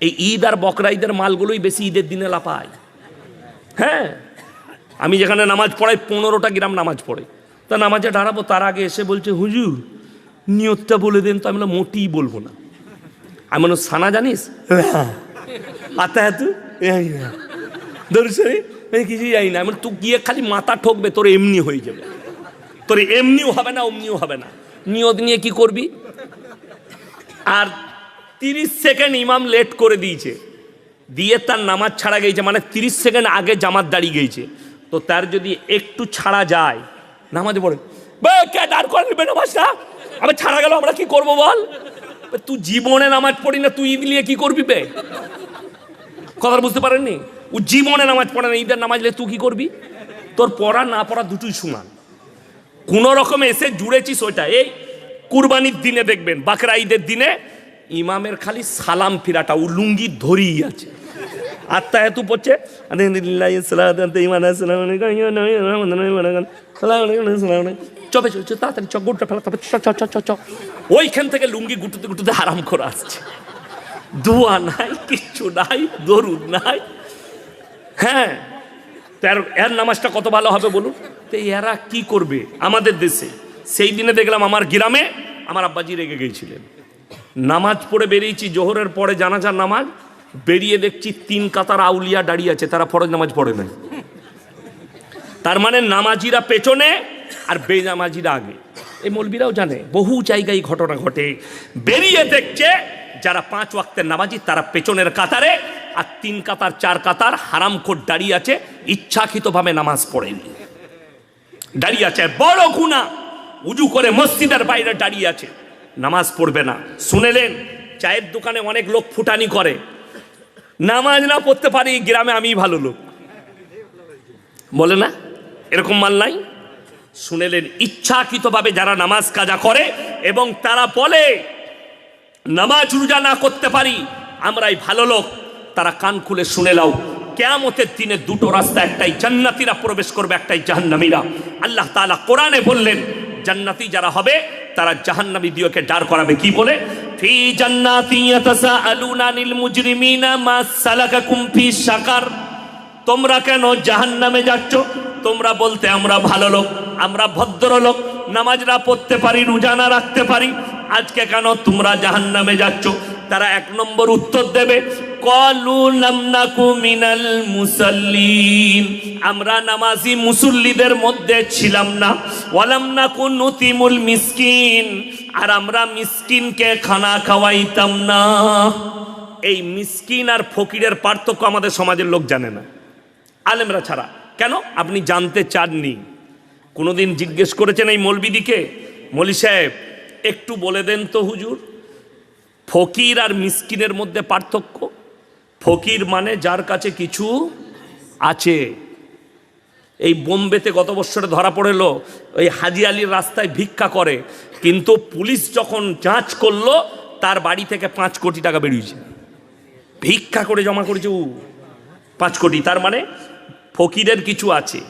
এই ঈদ আর বকরা ঈদের মালগুলোই বেশি ঈদের দিনে লাপায় হ্যাঁ? আমি যেখানে নামাজ পড়াই পনেরোটা গ্রাম নামাজ পড়ে। তা নামাজে দাঁড়াবো তার আগে এসে বলছে হুজুর নিয়তটা বলে দেন তো আমি মোটেই বলব না। আমি বললাম, সানা জানিস? হ্যাঁ। আতা হ্যাঁ তুই দর্শনে আমি কিছুই জানি না। আমি তুই গিয়ে খালি মাথা ঠকবে তোর এমনি হয়ে যাবে। তোর এমনিও হবে না অমনিও হবে না। নিয়ত নিয়ে কি করবি? আর তিরিশ সেকেন্ড ইমাম লেট করে দিয়েছে। দিয়ে তার নামাজ ছাড়া গেছে মানে তিরিশ সেকেন্ড আগে জামাত দাঁড়িয়ে গেছে। তো তার যদি একটু ছাড়া যায়, নামাজ পড়ে কে দাঁড় করে নেবে নামাজটা আবার ছাড়া গেল, আমরা কি করব বল? তুই জীবনে নামাজ পড়ি না, তুই ঈদ নিয়ে কি করবি বে? কথা বুঝতে পারেননি? ও জীবনে নামাজ পড়ে না, ঈদের নামাজ নিয়ে তুই কি করবি? তোর পড়া না পড়া দুটোই সমান। কোনো রকমে এসে জুড়েছিস ওইটা। এই কুরবানির দিনে দেখবেন, বাকরা ঈদের দিনে ইমামের খালি সালাম ফিরাটা, ও লুঙ্গি ধরিই আছে। আত্মা এত পড়ছে চবে চলছে তাড়াতাড়ি চ গোটা ফেলা তবে চ চ চ চ চ ওইখান থেকে লুঙ্গি গুটুতে গুটুতে আরাম করে আসছে। দোয়া নাই, কিচ্ছু নাই, দরুদ নাই। হ্যাঁ তো এর এর নামাজটা কত ভালো হবে বলুন? তো এরা কি করবে আমাদের দেশে? সেই দিনে দেখলাম আমার গ্রামে আমার আব্বাজি রেগে গিয়েছিলেন। নামাজ পড়ে বেরিয়েছি, জোহরের পরে জানাজার নামাজ, বেরিয়ে দেখছি তিন কাতার আউলিয়া দাঁড়িয়ে আছে, তারা ফরজ নামাজ পড়ে নাই। তার মানে নামাজিরা পেছনে আর বেনামাজিরা আগে। এই মৌলবিরাও জানে, বহু জায়গায় ঘটনা ঘটে। বেরিয়ে দেখছে যারা পাঁচ ওয়াক্তের নামাজি, তারা পেছনের কাতারে, আর তিন কাতার, চার কাতার, হারাম কোট দাঁড়িয়ে আছে, ইচ্ছাকৃতভাবে নামাজ পড়েনি। দাঁড়িয়ে আছে, বড় গুণা উজু করে মসজিদের বাইরে দাঁড়িয়ে আছে। নামাজ পড়বে না। শুনেলেন, চায়ের দোকানে অনেক লোক ফুটানি করে। নামাজ না পড়তে পারি গ্রামে আমি ভালো লোক। বলে না, এরকম মাল নাই। শুনেলেন, ইচ্ছাকৃতভাবে যারা নামাজ কাজা করে এবং তারা বলে, নামাজ রোজা না করতে পারি, আমরাই ভালো লোক। তারা কান খুলে শুনে লাও কেয়ামতের দিনে দুটো রাস্তা, একটাই জান্নাতিরা প্রবেশ করবে, একটাই জাহান্নামীরা। আল্লাহ তাআলা কোরআনে বললেন, জান্নাতি যারা হবে তারা জাহান্নামী দিওকে ডার করাবে কি বলে? ফি জান্নাতি ইয়াতাসাআলুনা আনিল মুজরিমিনা মা সালাকাকুম ফি সাকার তোমরা কেন জাহান নামে যাচ্ছ? তোমরা বলতে আমরা ভালো লোক, আমরা ভদ্র লোক নামাজরা পড়তে পারি রোজানা রাখতে পারি। আজকে কেন তোমরা জাহান নামে যাচ্ছ? তারা এক নম্বর উত্তর দেবে কলু নামনাকু মিনাল মুসাল্লিন আমরা নামাজি মুসল্লিদের মধ্যে ছিলাম না। ওয়ালাম নাকু নতিমুল মিসকিন। আর আমরা মিসকিনকে খানা খাওয়াইতাম না। এই মিসকিন আর ফকিরের পার্থক্য আমাদের সমাজের লোক জানে না। আলেমরা ছাড়া। কেন? আপনি জানতে চাননি। কোনোদিন জিজ্ঞেস করেছেন এই মলবিদিকে? মলি সাহেব, একটু বলে দেন তো হুজুর। ফকির আর মিসকিনের মধ্যে পার্থক্য? ফকির মানে যার কাছে কিছু আছে। এই বোম্বেতে গত বছরে ধরা পড়েল, ওই হাজি আলীর রাস্তায় ভিক্ষা করে, কিন্তু পুলিশ যখন যাঁচ করল, তার বাড়ি থেকে পাঁচ কোটি টাকা বেরিয়েছে। ভিক্ষা করে জমা করেছে ও। পাঁচ কোটি, তার মানে ফকিরের কিছু আছে।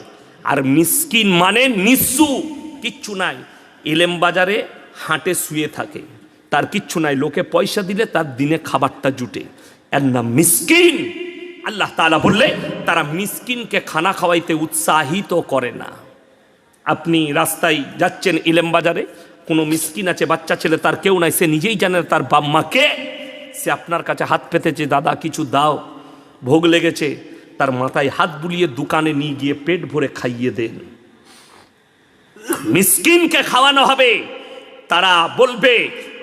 আর মিসকিন মানে নিঃস্বু কিচ্ছু নাই। এলেম বাজারে হাটে শুয়ে থাকে। তার কিচ্ছু নাই। লোকে পয়সা দিলে তার দিনে খাবারটা জুটে। নাম মিসকিন। আল্লাহ তাআলা বললে, তারা মিসকিনকে খানা খাওয়াইতে উৎসাহিত করে না। আপনি রাস্তায় যাচ্ছেন ইলেম বাজারে, কোনো মিসকিন আছে, বাচ্চা ছেলে তার কেউ নাই, সে নিজেই জানে না তার বাম্মাকে সে আপনার কাছে হাত পেতেছে দাদা কিছু দাও, ভোগ লেগেছে, তার মাথায় হাত বুলিয়ে দোকানে নিয়ে গিয়ে পেট ভরে খাইয়ে দেন। মিসকিনকে খাওয়ানো হবে। তারা বলবে,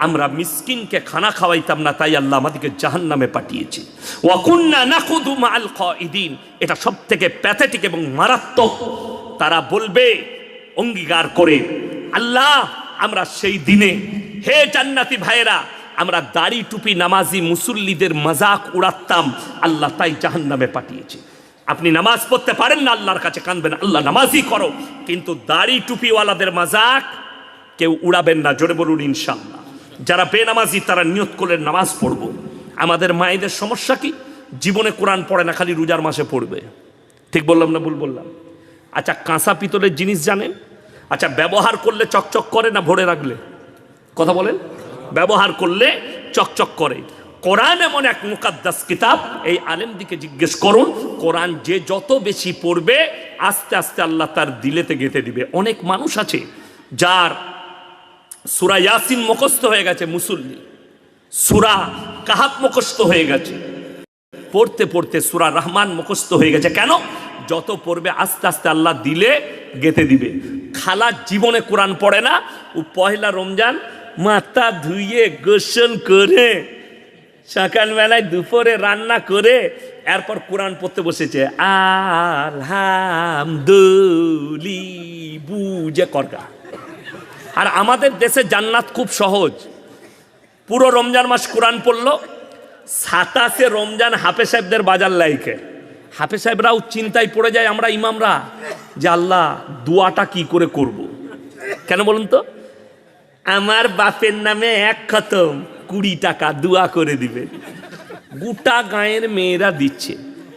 আমরা মিসকিনকে খানা খাওয়াইতাম না, তাই আল্লাহ আমাদেরকে জাহান নামে পাঠিয়েছে। ওয়াকুন্না নাকুদু মাল খাইদিন এটা সব থেকে প্যাথেটিক এবং মারাত্মক। তারা বলবে, অঙ্গীকার করে, আল্লাহ, আমরা সেই দিনে, হে জান্নাতি ভাইয়েরা, আমরা দাড়ি টুপি নামাজি মুসল্লিদের মজাক উড়াতাম, আল্লাহ তাই জাহান নামে পাঠিয়েছে। আপনি নামাজ পড়তে পারেন না, আল্লাহর কাছে কানবেন, আল্লাহ নামাজই করো, কিন্তু দাড়ি টুপিওয়ালাদের মাজাক কেউ উড়াবেন না, জোরে বলুন ইনশাল্লাহ যারা বেনামাজি, তারা নিয়ত করলেন নামাজ পড়ব। আমাদের মায়েদের সমস্যা কি? জীবনে কোরআন পড়ে না, খালি রোজার মাসে পড়বে। ঠিক বললাম না ভুল বললাম? আচ্ছা কাঁসা পিতলের জিনিস জানেন? আচ্ছা ব্যবহার করলে চকচক করে না ভরে রাখলে? কথা বলেন। ব্যবহার করলে চকচক করে। কোরআন এমন এক মুকাদ্দাস কিতাব, এই আলেমদিকে জিজ্ঞেস করুন, কোরআন যে যত বেশি পড়বে, আস্তে আস্তে আল্লাহ তার দিলেতে গেঁথে দিবে। অনেক মানুষ আছে, যার সুরা ইয়াসিন মুখস্থ হয়ে গেছে মুসল্লি। সুরা কাহাত মুখস্থ হয়ে গেছে। পড়তে পড়তে সুরা রহমান মুখস্থ হয়ে গেছে। কেন? যত পড়বে আস্তে আস্তে আল্লাহ দিলে গেতে দিবে। খালা জীবনে কোরআন পড়ে না। ও পহেলা রমজান মাথা ধুইয়ে গোসল করে, সকালবেলায় দুপুরে রান্না করে, এরপর কোরআন পড়তে বসেছে। আলহামদুলি বুঝে করগা আর আমাদের দেশে জান্নাত খুব সহজ। পুরো রমজান মাস কোরআন পড়ল, সাতাশে রমজান হাফে সাহেবদের বাজার লাইকে। হাফে সাহেবরাও চিন্তায় পড়ে যায় আমরা ইমামরা, যে আল্লাহ দোয়াটা কি করে করব। কেন বলুন তো? আমার বাপের নামে এক খতম কুড়ি টাকা দোয়া করে দিবে। গোটা গাঁয়ের মেয়েরা দিচ্ছে।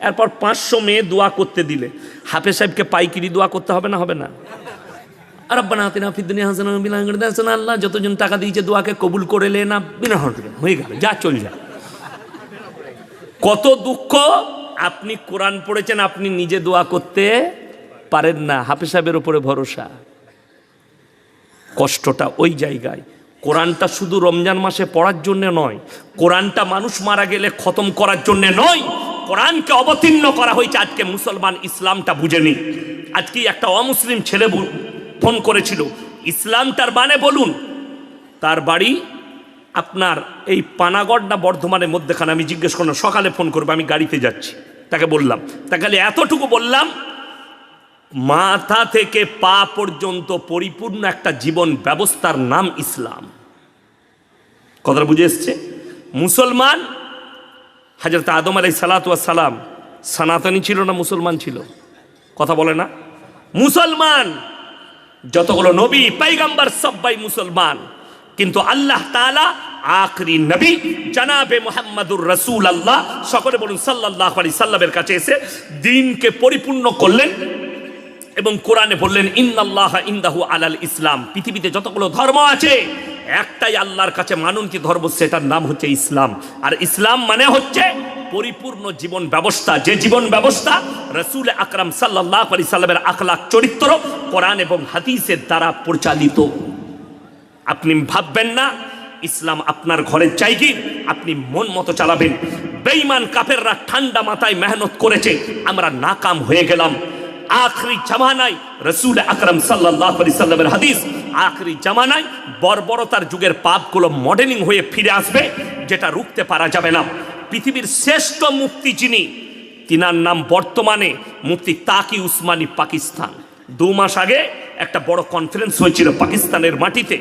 এরপর পাঁচশো মেয়ে দোয়া করতে দিলে। হাফে সাহেবকে পাইকিরি দোয়া করতে হবে না হবে না? আর আব্বানা হাতিনা ফিদ্দুনিয়া হাসানা বিনা হাসানা আল্লাহ যতজন টাকা দিয়েছে দোয়াকে কবুল করে লে না, বিনা হয়ে গেল, যা চল যা কত দুঃখ আপনি কোরআন পড়েছেন, আপনি নিজে দোয়া করতে পারেন না। হাফিজ সাহেবের উপরে ভরসা। কষ্টটা ওই জায়গায়। কোরআনটা শুধু রমজান মাসে পড়ার জন্য নয়, কোরআনটা মানুষ মারা গেলে খতম করার জন্য নয়, কোরআনকে অবতীর্ণ করা হয়েছে। আজকে মুসলমান ইসলামটা বুঝেনি। আজকে একটা অমুসলিম ছেলে ফোন করেছিল। ইসলামটার মানে বলুন, তার বাড়ি আপনার এই পানাগড় না বর্ধমানের মধ্যেখানে। আমি জিজ্ঞেস করলাম, সকালে ফোন করব, আমি গাড়িতে যাচ্ছি। তাকে বললাম, তাকে এতটুকু বললাম, মাথা থেকে পা পর্যন্ত পরিপূর্ণ একটা জীবন ব্যবস্থার নাম ইসলাম। কথাটা বুঝে এসছে? মুসলমান হাজরত আদম আলাই সালাম, সনাতনী ছিল না মুসলমান ছিল? কথা বলে না? মুসলমান যতগুলো নবী, পাইগাম্বার সবাই মুসলমান। কিন্তু আল্লাহ তাআলা আখরি নবী, জানাবে মোহাম্মদুর রসুল আল্লাহ সকলে বলুন সাল্লাহ আলি সাল্লামের কাছে এসে দিনকে পরিপূর্ণ করলেন এবং কোরআনে বললেন, ইন্নাল্লাহ ইন্দাহু আলাল ইসলাম। পৃথিবীতে যতগুলো ধর্ম আছে, একটাই আল্লাহর কাছে মানুন কি ধর্ম, সেটার নাম হচ্ছে ইসলাম। আর ইসলাম মানে হচ্ছে পরিপূর্ণ জীবন ব্যবস্থা, যে জীবন ব্যবস্থা রসুল আকরাম সাল্লাহ আলি সাল্লামের আখলাক চরিত্র, কোরআন এবং হাদিসের দ্বারা পরিচালিত। আপনি ভাববেন না, ইসলাম আপনার ঘরের জায়গি আপনি মন মতো চালাবেন। বেঈমান কাফেররা ঠান্ডা মাথায় মেহনত করেছে, আমরা নাকাম হয়ে গেলাম। আখরি জামানায় রসুল আকরম সাল্লাহ আলি সাল্লামের হাদিস, আখরি জামানায় বর্বরতার যুগের পাপগুলো মডেলিং হয়ে ফিরে আসবে, যেটা রুখতে পারা যাবে না। পৃথিবীর শ্রেষ্ঠ মুক্তি যিনি তিনার নাম বর্তমানে মুক্তি তাকি উসমানী পাকিস্তান দু মাস আগে একটা বড় কনফারেন্স হয়েছিল পাকিস্তানের মাটিতে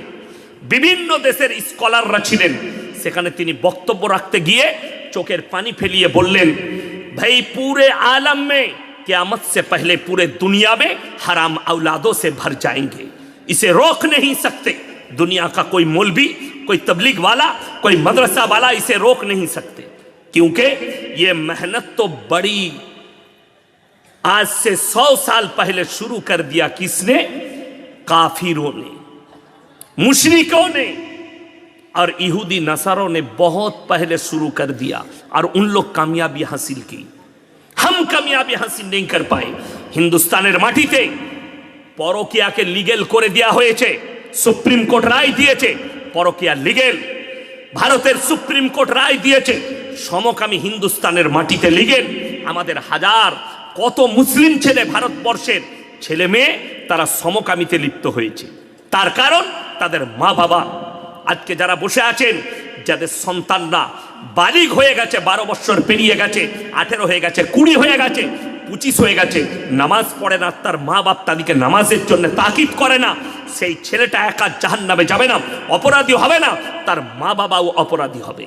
বিভিন্ন দেশের স্কলাররা ছিলেন সেখানে তিনি বক্তব্য রাখতে গিয়ে চোখের পানি ফেলিয়ে বললেন ভাই পুরে आलम में क्यामत से पहले पूरे दुनिया में हराम औलादों से भर जाएंगे इसे रोक नहीं सकते दुनिया का कोई मौलवी कोई तबलीग वाला कोई मदरसा वाला इसे रोक नहीं सकते क्योंकि ये मेहनत तो बड़ी आज से सौ साल पहले शुरू कर दिया किसने काफिरों ने मुशरिकों ने और यहूदी नसारों ने बहुत पहले शुरू कर दिया और उन लोग कामयाबी हासिल की हम कामयाबी हासिल नहीं कर पाए হিন্দুস্তানের মাটিতে পরকিয়াকে লিগেল করে দেওয়া হয়েছে সুপ্রিম কোর্ট রায় দিয়েছে পরকিয়া লিগেল ভারতের সুপ্রিম কোর্ট রায় দিয়েছে সমকামী হিন্দুস্তানের মাটিতে লিগেল আমাদের হাজার কত মুসলিম ছেলে ভারতবর্ষের ছেলে মেয়ে তারা সমকামিতে লিপ্ত হয়েছে। তার কারণ তাদের মা বাবা। আজকে যারা বসে আছেন, যাদের সন্তানরা বালিগ হয়ে গেছে, বারো বছর পেরিয়ে গেছে, আঠেরো হয়ে গেছে, কুড়ি হয়ে গেছে, পঁচিশ হয়ে গেছে, নামাজ পড়ে না, তার মা বাপ তাদেরকে নামাজের জন্য তাকিদ করে না, সেই ছেলেটা একা জাহান নামে যাবে না, অপরাধী হবে না, তার মা বাবাও অপরাধী হবে।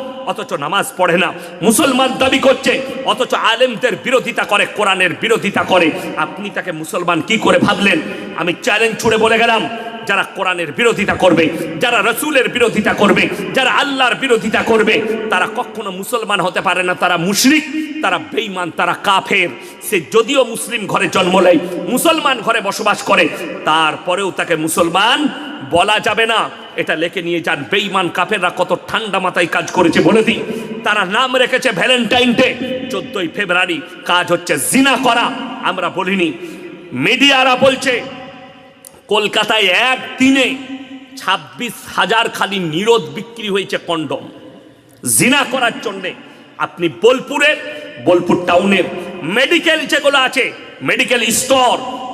অথচ নামাজ পড়ে না। মুসলমান দাবি করছে, অথচ আলেমদের বিরোধিতা করে, কোরআনের বিরোধিতা করে। আপনি তাকে মুসলমান কি করে ভাবলেন? আমি চ্যালেঞ্জ ছুড়ে বলে গেলাম, যারা কোরআনের বিরোধিতা করবে, যারা রসুলের বিরোধিতা করবে, যারা আল্লাহর বিরোধিতা করবে, তারা কখনো মুসলমান হতে পারে না। তারা মুশরিক, তারা বেঈমান, তারা কাফের। সে যদিও মুসলিম ঘরে জন্ম নেয়, মুসলমান ঘরে বসবাস করে, তারপরেও তাকে মুসলমান বলা যাবে না। এটা লেখে নিয়ে যান। বেঈমান কাফেররা কত ঠান্ডা মাথায় কাজ করেছে বলে দিই। তারা নাম রেখেছে ভ্যালেন্টাইন ডে, চোদ্দই ফেব্রুয়ারি। কাজ হচ্ছে জিনা করা। আমরা বলিনি, মিডিয়ারা বলছে, কলকাতায় একদিনে ছাব্বিশ হাজার খালি নিরোধ বিক্রি হয়েছে কন্ডম। জিনা করার জন্যে আপনি বোলপুরের, বোলপুর টাউনের মেডিকেল যেগুলো আছে মেডিকেল স্টোর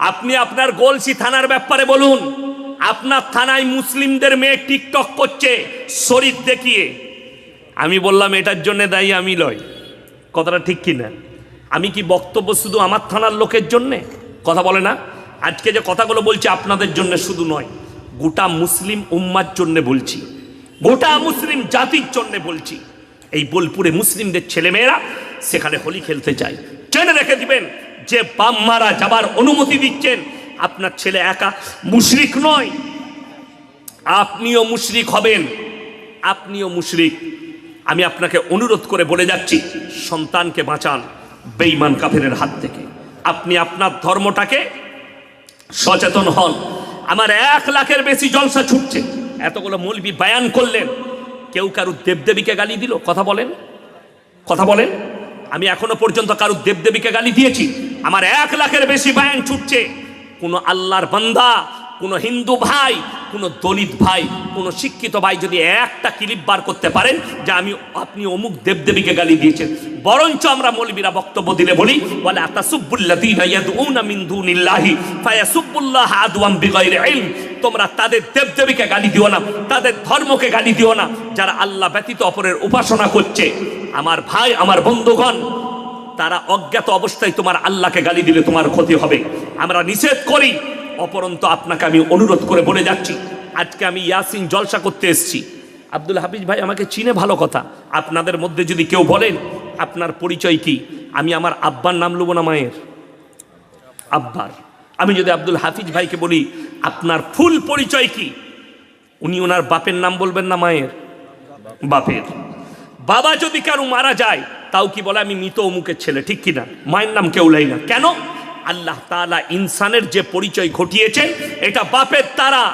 আপনি আপনার গোলসি থানার ব্যাপারে বলুন। আপনার থানায় মুসলিমদের মেয়ে টিকটক করছে, শরীর দেখিয়ে। আমি বললাম, এটার জন্য দায়ী আমি লয় কথাটা ঠিক কি না আমি কি বক্তব্য শুধু আমার থানার লোকের জন্যে? কথা বলে না। আজকে যে কথাগুলো বলছি আপনাদের জন্য শুধু নয়, গোটা মুসলিম উম্মার জন্য বলছি। গোটা মুসলিম জাতির জন্য বলছি। এই বোলপুরে মুসলিমদের ছেলেমেয়েরা সেখানে হোলি খেলতে যায় জেনে রেখে দিবেন। যে বাম্মারা যাবার অনুমতি দিচ্ছেন, আপনার ছেলে একা মুশরিক নয়। আপনিও মুশরিক হবেন, আপনিও মুশরিক। আমি আপনাকে অনুরোধ করে বলে যাচ্ছি, সন্তানকে বাঁচান বেঈমান কাফেরের হাত থেকে। আপনি আপনার ধর্মটাকে সচেতন হন। আমার এক লাখের বেশি জলসা ছুটছে। এতগুলো মৌলবি বায়ান করলেন। কেউ কারুর দেবদেবীকে গালি দিল? কথা বলেন। কথা বলেন। আমি এখনও পর্যন্ত কারুর দেবদেবীকে গালি দিয়েছি। আমার এক লাখের বেশি বায়ান ছুটছে। কোনো আল্লাহর বান্দা, কোনো হিন্দু ভাই, কোনো দলিত ভাই, কোনো শিক্ষিত ভাই যদি একটা ক্লিপ বার করতে পারেন যে আমি, আপনি অমুক দেবদেবীকে গালি দিয়েছেন। বরঞ্চ আমরা মৌলবীরা বক্তব্য দিলে বলি বলে তোমরা তাদের দেবদেবীকে গালি দিও না, তাদের ধর্মকে গালি দিও না, যারা আল্লাহ ব্যতীত অপরের উপাসনা করছে। আমার ভাই, আমার বন্ধুগণ তারা অজ্ঞাত অবস্থায় তোমার আল্লাহকে গালি দিলে তোমার ক্ষতি হবে। আমরা নিষেধ করি, অপরন্ত আপনাকে আমি অনুরোধ করে বলে যাচ্ছি। আজকে আমি ইয়াসিন জলসা করতে এসেছি। আব্দুল হাফিজ ভাই আমাকে চিনে ভালো কথা। আপনাদের মধ্যে যদি কেউ বলেন, আপনার পরিচয় কি? আমি আমার আব্বার নাম লব না মায়ের। আব্বার। আমি যদি আব্দুল হাফিজ ভাইকে বলি, আপনার ফুল পরিচয় কি? উনি ওনার বাপের নাম বলবেন না মায়ের? বাপের। বাবা যদি কারও মারা যায় তাও কি বলে, আমি মৃত অমুকের ছেলে ঠিক কিনা? মায়ের নাম কেউ লাই না। কেন? আল্লাহ তালা ইনসানের যে পরিচয় ঘটিয়েছেন, এটা বাপের তারা।